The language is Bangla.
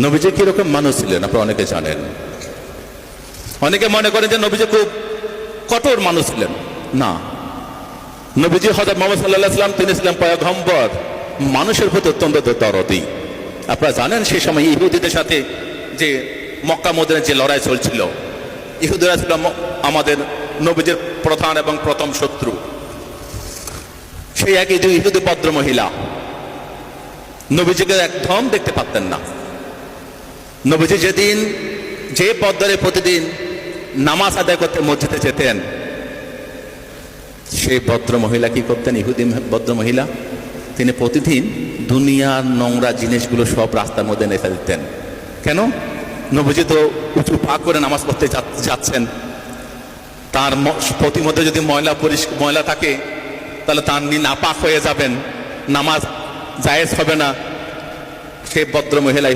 নবীজি কীরকম মানুষ ছিলেন, আপনারা অনেকে জানেন। অনেকে মনে করেন যে নবীজি খুব কঠোর মানুষ ছিলেন। না। নবীজি হজরত মোহাম্মদ সাল্লাহ সাল্লাম, তিনি ছিলেন পয়গম্বর। মানুষের প্রতি অত্যন্ত দরদি। আপনারা জানেন সেই সময় ইহুদিদের সাথে যে মক্কা মদিনের যে লড়াই চলছিল, ইহুদিরা ছিল আমাদের নবীজির প্রধান এবং প্রথম শত্রু। সেই একই ইহুদি ভদ্র মহিলা, নবীজিকে একদম দেখতে পারতেন না। নবীজি যেদিন যে পদ্মারে প্রতিদিন নামাজ আদায় করতে মসজিদে যেতেন সেই ভদ্র মহিলা কি করতেন? ইহুদি ভদ্র মহিলা তিনি প্রতিদিন দুনিয়ার নোংরা জিনিসগুলো সব রাস্তার মধ্যে নেতা দিতেন। কেন? নবীজি তো উঁচু পা করে নামাজ পড়তে যাচ্ছেন। তার ম- প্রতি মধ্যে যদি ময়লা পরিষ্কার ময়লা থাকে, তাহলে তার নাপাক হয়ে যাবেন। নামাজ জায়েজ হবে না। সেই ভদ্র মহিলা